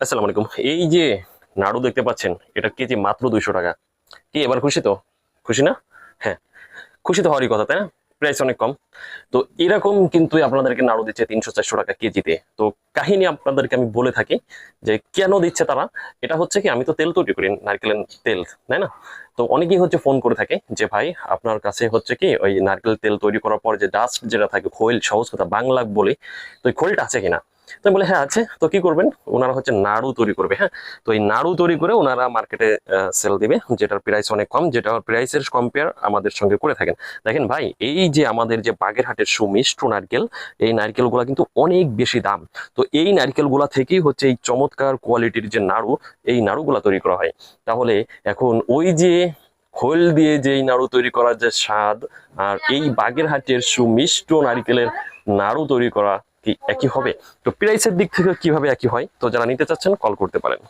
আসসালামু আলাইকুম। এই যে নাড়ু দেখতে পাচ্ছেন, এটা কেজি মাত্র দুইশো টাকা। কি, এবার খুশি তো? খুশি না? হ্যাঁ খুশি তো হওয়ারই কথা, তাই না? প্রাইস অনেক কম। তো এরকম কিন্তু আপনাদেরকে নাড়ু দিচ্ছে তিনশো চারশো টাকা কেজিতে। তো কাহিনী আপনাদেরকে আমি বলে থাকি যে কেন দিচ্ছে তারা? এটা হচ্ছে কি, আমি তো তেল তৈরি করি, নারকেলের তেল, তাই না? তো অনেকেই হচ্ছে ফোন করে থাকে যে, ভাই, আপনার কাছে হচ্ছে কি, ওই নারকেল তেল তৈরি করার পর যে ডাস্ট যেটা থাকে, খোল, সহজ কথা বাংলা বলে, তো ওই খোলটা আছে কিনা? তো বলে হ্যাঁ আছে। তো কি করবেন? ওনারা হচ্ছে নাড়ু তৈরি করবে হ্যাঁ? তো এই নাড়ু তৈরি করে ওনারা মার্কেটে সেল দিবে, যেটার প্রাইস অনেক কম, যেটা প্রাইসের কম্পেয়ার আমাদের সঙ্গে করে থাকেন। দেখেন ভাই, এই যে আমাদের যে বাগেরহাটের সুমিষ্ট নারকেল, এই নারকেলগুলো কিন্তু অনেক বেশি দাম। তো এই নারকেলগুলা থেকেই হচ্ছে এই চমৎকার কোয়ালিটির যে নাড়ু, এই নাড়ুগুলা তৈরি করা হয়। তাহলে এখন ওই যে খোল দিয়ে যে এই নাড়ু তৈরি করার যে স্বাদ, আর এই বাগেরহাটের সুমিষ্ট নারকেলের নাড়ু তৈরি করা কি একই হবে? তো প্রাইসের দিক থেকে কীভাবে একই হয়? তো যারা নিতে চাচ্ছেন কল করতে পারেন।